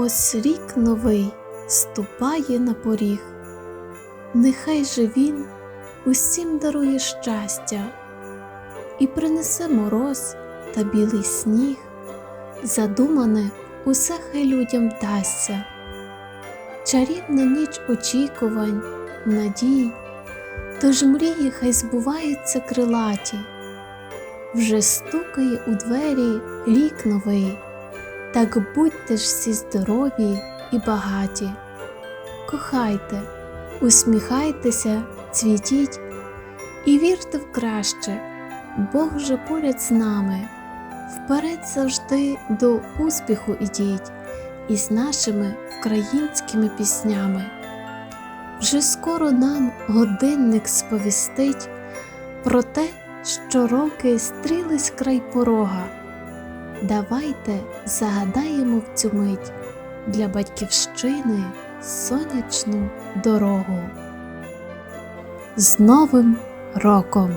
Ось рік новий ступає на поріг, нехай же він усім дарує щастя і принесе мороз та білий сніг, задумане усе хай людям вдасться. Чарівна ніч очікувань, надій, тож мрії хай збуваються крилаті, вже стукає у двері рік новий. Так будьте ж всі здорові і багаті. Кохайте, усміхайтеся, цвітіть і вірте в краще, Бог вже поряд з нами. Вперед завжди до успіху ідіть із нашими українськими піснями. Вже скоро нам годинник сповістить про те, що роки стрілись край порога. Давайте загадаємо в цю мить для батьківщини сонячну дорогу. З Новим роком!